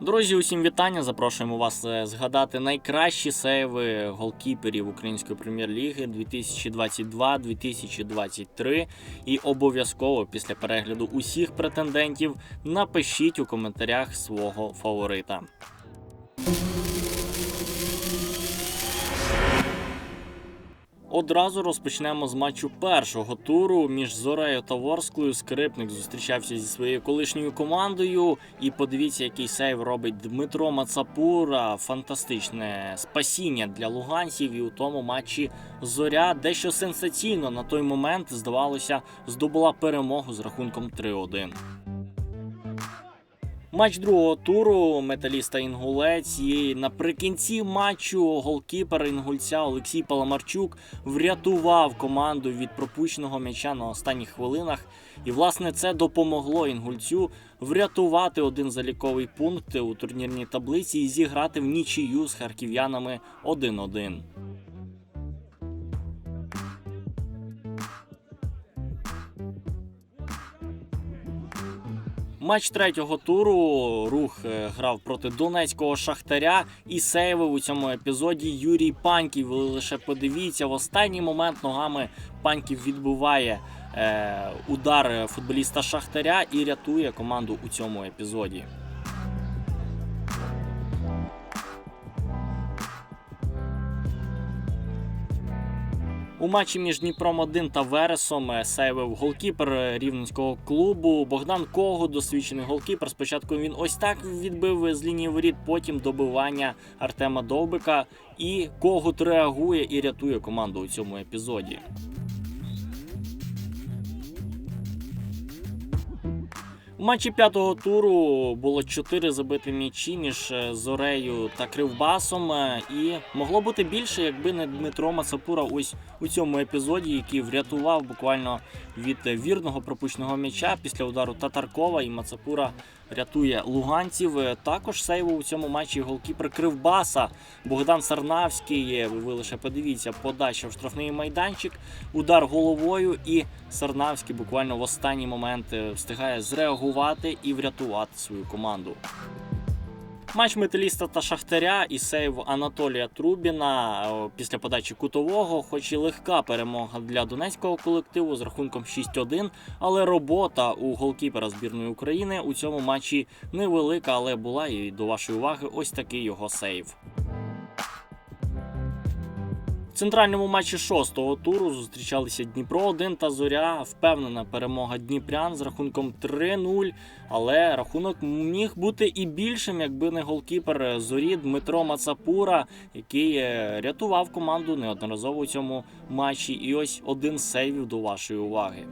Друзі, усім вітання. Запрошуємо вас е, згадати найкращі сейви голкіперів Української прем'єр-ліги 2022-2023. І обов'язково після перегляду усіх претендентів напишіть у коментарях свого фаворита. Одразу розпочнемо з матчу першого туру між Зорею та Ворсклою. Скрипник зустрічався зі своєю колишньою командою. І подивіться, який сейв робить Дмитро Мацапура. Фантастичне спасіння для луганців. І у тому матчі Зоря дещо сенсаційно на той момент здавалося здобула перемогу з рахунком 3-1. Матч другого туру металіста Інгулець. І наприкінці матчу голкіпер інгульця Олексій Паламарчук врятував команду від пропущеного м'яча на останніх хвилинах. І власне це допомогло інгульцю врятувати один заліковий пункт у турнірній таблиці і зіграти в нічию з харків'янами 1-1. Матч третього туру рух е, грав проти донецького шахтаря і сейвив у цьому епізоді Юрій Паньків. Ви лише подивіться, в останній момент ногами Паньків відбуває е, удар футболіста Шахтаря і рятує команду у цьому епізоді. У матчі між Дніпром 1 та Вересом е, сейвив голкіпер е, рівненського клубу Богдан Кого, досвідчений голкіпер. Спочатку він ось так відбив з лінії воріт, потім добивання Артема Довбика. І Когут реагує і рятує команду у цьому епізоді. У матчі п'ятого туру було чотири забиті м'ячі між е, Зорею та Кривбасом. е, І могло бути більше, якби не Дмитро Мацапура ось у цьому епізоді, який врятував буквально від вірного пропущеного м'яча після удару Татаркова. І Мацапура рятує луганців. Е, Також сейву у цьому матчі голкіпер Кривбаса Богдан Сарнавський. Е, Ви лише подивіться, подача в штрафний майданчик, удар головою, і Сарнавський буквально в останній момент е, встигає зреагувати і врятувати свою команду. Матч металіста та Шахтаря і сейв Анатолія Трубіна е, після подачі кутового, хоч і легка перемога для донецького колективу з рахунком 6-1, але робота у голкіпера збірної України у цьому матчі невелика, але була і до вашої уваги ось такий його сейв. Центральному матчі шостого туру зустрічалися Дніпро 1 та Зоря. Впевнена перемога Дніпрян з рахунком 3-0. Але рахунок міг бути і більшим, якби не голкіпер зорі Дмитро Мацапура, який е, рятував команду неодноразово у цьому матчі. І ось один сейвів до вашої уваги.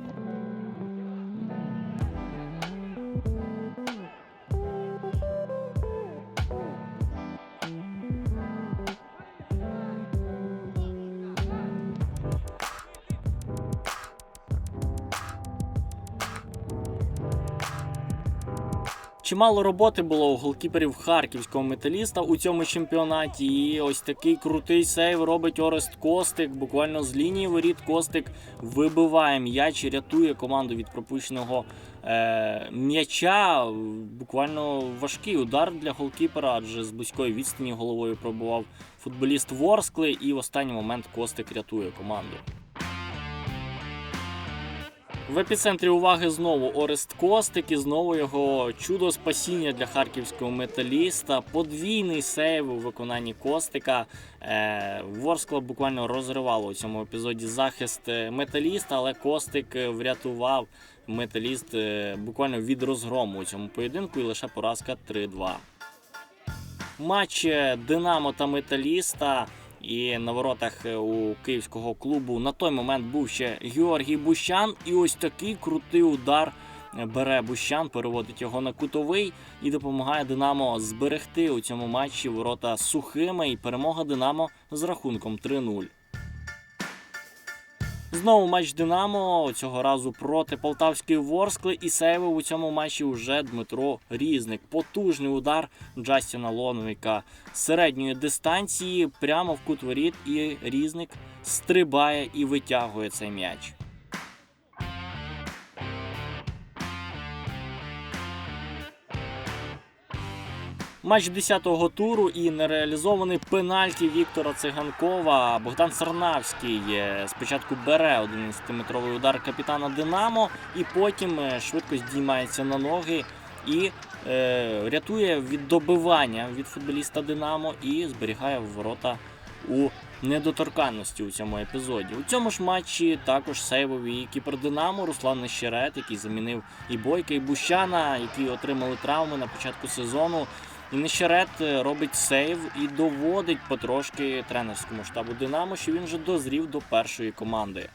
Чимало роботи було у голкіперів харківського металіста у цьому чемпіонаті. І ось такий крутий сейв робить Орест Костик. Буквально з лінії воріт Костик вибиває м'яч, рятує команду від пропущеного е, м'яча. Буквально важкий удар для голкіпера, адже з близької відстані головою пробував футболіст Ворскли. І в останній момент Костик рятує команду. В епіцентрі уваги знову Орест Костик і знову його чудо спасіння для харківського металіста. Подвійний сейв у виконанні Костика. Е, Ворскла буквально розривало у цьому епізоді захист е, металіста, але Костик е, врятував металіст буквально від розгрому у цьому поєдинку і лише поразка 3-2. Матч Динамо та Металіста. І на воротах е, у київського клубу на той момент був ще Георгій Бущан. І ось такий крутий удар бере Бущан, переводить його на кутовий і допомагає Динамо зберегти у цьому матчі ворота сухими і перемога Динамо з рахунком 3-0. Знову матч Динамо цього разу проти Полтавської Ворскли і сейвив у цьому матчі вже Дмитро Різник. Потужний удар Джастіна Лонвіка з середньої дистанції прямо в кут воріт, і Різник стрибає і витягує цей м'яч. Матч 10-го туру і нереалізований пенальті Віктора Циганкова. Богдан Сарнавський е, спочатку бере 11-метровий удар капітана Динамо, і потім е, швидко здіймається на ноги і е, рятує від добивання від футболіста Динамо і зберігає ворота у недоторканності у цьому епізоді. У цьому ж матчі також сейвив і кіпер Динамо Руслан Нещерет, який замінив і Бойка, і Бущана, які отримали травми на початку сезону. І Нещерет е, робить сейв і доводить потрошки тренерському штабу Динамо, що він вже дозрів до першої команди.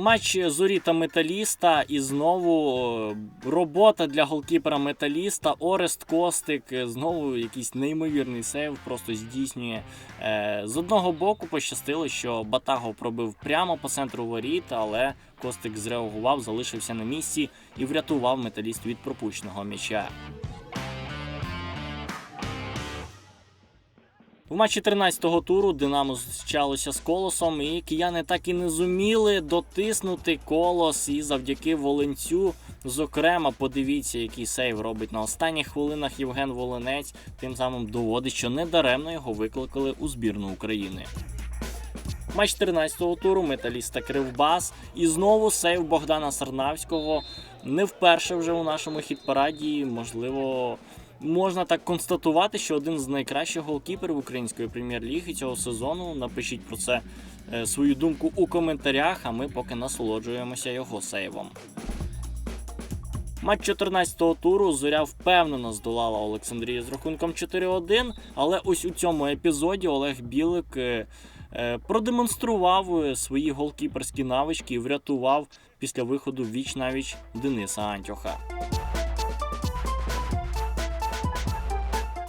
Матч зорі та металіста, і знову е, робота для голкіпера металіста. Орест Костик е, знову якийсь неймовірний сейв, просто здійснює. Е, З одного боку пощастило, що Батаго пробив прямо по центру воріт, але Костик зреагував, залишився на місці і врятував металіст від пропущеного м'яча. У матчі 13-го туру Динамо зустрічалося з колосом, і кияни так і не зуміли дотиснути колос. І завдяки Волинцю, зокрема, подивіться, який сейв робить на останніх хвилинах Євген Волинець. Тим самим доводить, що недаремно його викликали у збірну України. Матч 13-го туру металіста Кривбас. І знову сейв Богдана Сарнавського. Не вперше вже у нашому хіт-параді. Можливо, можна так констатувати, що один з найкращих голкіперів української прем'єр-ліги цього сезону. Напишіть про це е, свою думку у коментарях, а ми поки насолоджуємося його сейвом. Матч 14-го туру зоря впевнено здолала Олександрію з рахунком 4-1, але ось у цьому епізоді Олег Білик е, е, продемонстрував свої голкіперські навички і врятував після виходу віч навіч Дениса Антьоха.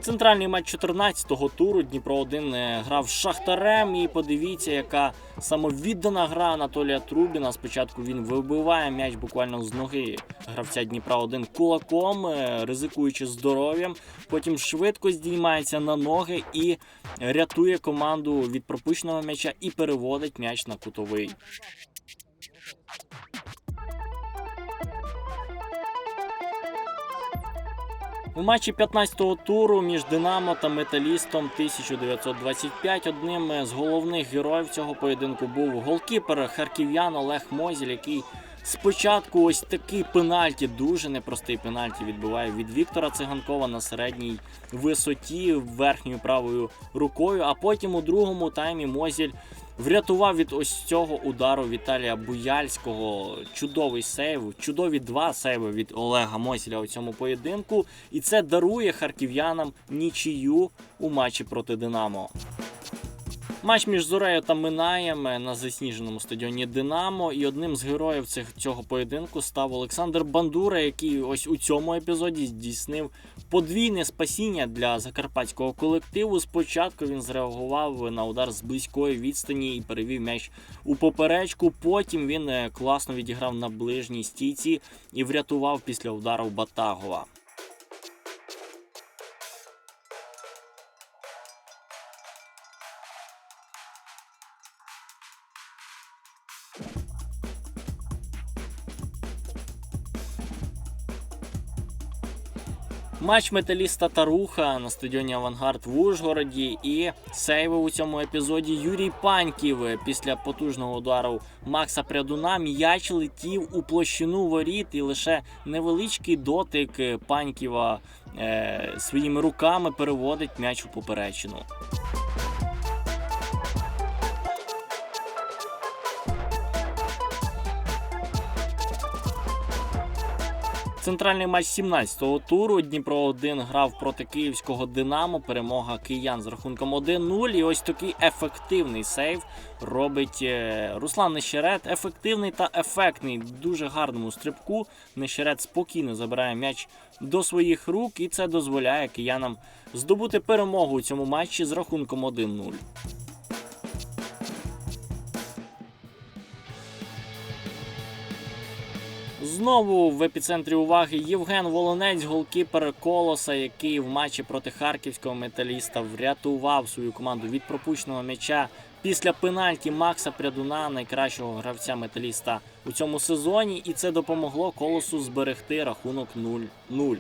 Центральний матч 14-го туру Дніпро 1 грав з Шахтарем. І подивіться, яка самовіддана гра Анатолія Трубіна. Спочатку він вибиває м'яч буквально з ноги гравця Дніпра 1 кулаком, е, ризикуючи здоров'ям. Потім швидко здіймається на ноги і рятує команду від пропущеного м'яча і переводить м'яч на кутовий. У матчі 15-го туру між Динамо та Металістом 1925 одним з головних героїв цього поєдинку був голкіпер харків'ян Олег Мозіль, який спочатку ось такий пенальті, дуже непростий пенальті відбиває від Віктора Циганкова на середній висоті верхньою правою рукою. А потім у другому таймі Мозіль врятував від ось цього удару Віталія Буяльського. Чудовий сейв, чудові два сейви від Олега Мосіля у цьому поєдинку. І це дарує харків'янам нічию у матчі проти Динамо. Матч між Зорею та Минаєм на засніженому стадіоні Динамо. І одним з героїв цих, цього поєдинку став Олександр Бандура, який ось у цьому епізоді здійснив подвійне спасіння для закарпатського колективу. Спочатку він зреагував на удар з близької відстані і перевів м'яч у поперечку. Потім він е, класно відіграв на ближній стійці і врятував після удару Батагова. Матч металіста та руха на стадіоні Авангард в Ужгороді. І сейви у цьому епізоді Юрій Паньків. Після потужного удару Макса Прядуна м'яч летів у площину воріт. І лише невеличкий дотик Паньківа е, своїми руками переводить м'яч у поперечину. Центральний матч 17-го туру Дніпро 1 грав проти київського Динамо. Перемога киян з рахунком 1-0. І ось такий ефективний сейв робить е, Руслан Нещерет. Ефективний та ефектний. Дуже гарному стрибку. Нещерет спокійно забирає м'яч до своїх рук, і це дозволяє киянам здобути перемогу у цьому матчі з рахунком 1-0. Знову в епіцентрі уваги Євген Волонець, голкіпер Колоса, який в матчі проти харківського металіста врятував свою команду від пропущеного м'яча після пенальті Макса Прядуна, найкращого гравця металіста у цьому сезоні, і це допомогло колосу зберегти рахунок 0-0.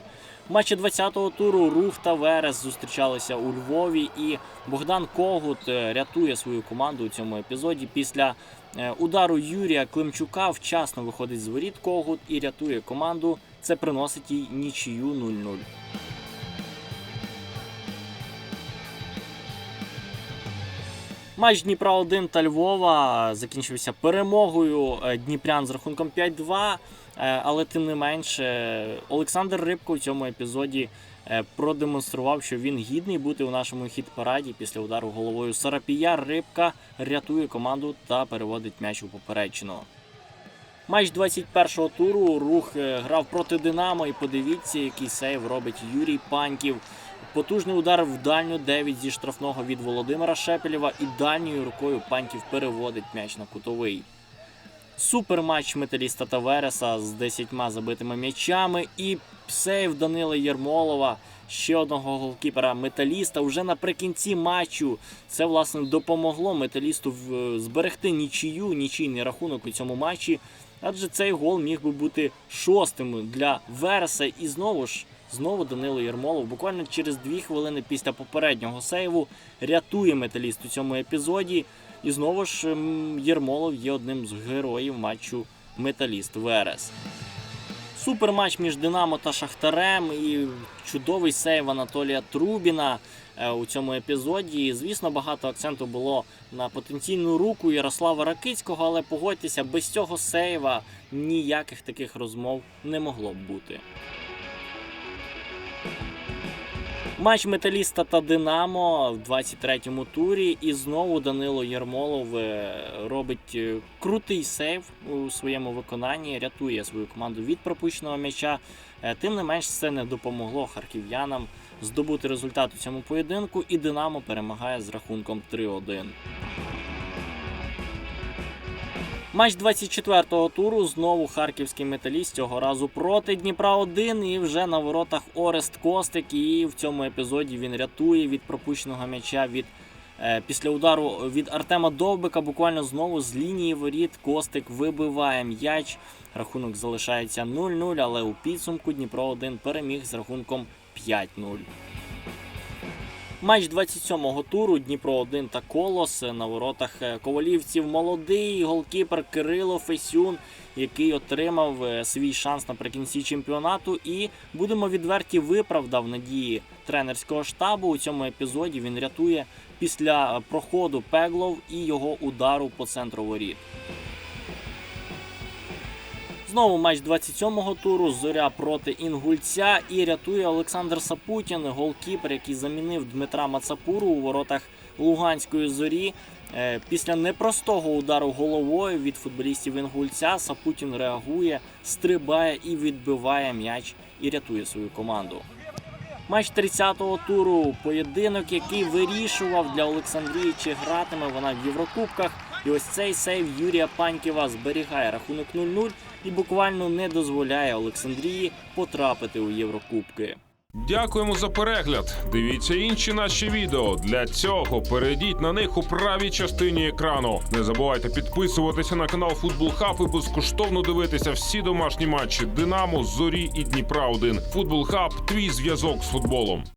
В матчі 20-го туру Рух та Верес зустрічалися у Львові, і Богдан Когут е, рятує свою команду у цьому епізоді. Після удару Юрія Климчука вчасно виходить з воріт Когут і рятує команду. Це приносить їй нічию 0-0. Матч Дніпра 1 та Львова закінчився перемогою е, Дніпрян з рахунком 5-2. Е, Але тим не менше, Олександр Рибко в цьому епізоді е, продемонстрував, що він гідний бути у нашому хіт-параді після удару головою Сарапія. Рибка рятує команду та переводить м'яч у поперечину. Матч 21-го туру рух е, грав проти Динамо. І подивіться, який сейв робить Юрій Паньків. Потужний удар в дальню 9 зі штрафного від Володимира Шепелєва і дальньою рукою Паньків переводить м'яч на кутовий. Супер матч металіста та Вереса з 10 забитими м'ячами і сейв Данила Єрмолова, ще одного голкіпера металіста. Уже наприкінці матчу це власне допомогло металісту зберегти нічию, нічийний рахунок у цьому матчі. Адже цей гол міг би бути шостим для Вереса. І знову ж знову Данило Єрмолов буквально через дві хвилини після попереднього сейву рятує металіст у цьому епізоді. І знову ж ем, Єрмолов є одним з героїв матчу Металіст Верес. Супер матч між Динамо та Шахтарем і чудовий сейв Анатолія Трубіна е, у цьому епізоді. І, Звісно, багато акценту було на потенційну руку Ярослава Ракицького, але погодьтеся, без цього сейва ніяких таких розмов не могло б бути. Матч Металіста та Динамо в 23-му турі. І знову Данило Єрмолов е, робить е, крутий сейв у своєму виконанні, рятує свою команду від пропущеного м'яча. Е, Тим не менш, це не допомогло харків'янам здобути результат у цьому поєдинку, і Динамо перемагає з рахунком 3-1. Матч 24-го туру знову харківський металіст цього разу проти Дніпра 1 і вже на воротах Орест Костик. І в цьому епізоді він рятує від пропущеного м'яча від е, після удару від Артема Довбика. Буквально знову з лінії воріт Костик вибиває м'яч. Рахунок залишається 0-0, але у підсумку Дніпро 1 переміг з рахунком 5-0. Матч 27-го туру Дніпро 1 та Колос на воротах е, ковалівців молодий голкіпер Кирило Фесюн, який отримав е, свій шанс наприкінці чемпіонату. І будемо відверті, виправдав надії тренерського штабу. У цьому епізоді він рятує після е, проходу Пеглов і його удару по центру воріт. Знову матч 27-го туру. Зоря проти Інгульця і рятує Олександр Сапутін, голкіпер, який замінив Дмитра Мацапуру у воротах Луганської зорі. Е, Після непростого удару головою від футболістів Інгульця Сапутін реагує, стрибає і відбиває м'яч і рятує свою команду. Матч 30-го туру поєдинок, який вирішував для Олександрії, чи гратиме вона в Єврокубках. І ось цей сейв Юрія Панькєва зберігає рахунок 0-0 і буквально не дозволяє Олександрії потрапити у Єврокубки. Дякуємо за перегляд. Дивіться інші наші відео. Для цього перейдіть на них у правій частині екрану. Не забувайте підписуватися на канал Футбол Хаб і безкоштовно дивитися всі домашні матчі Динамо, Зорі і Дніпра 1 Футбол Хаб твій зв'язок з футболом.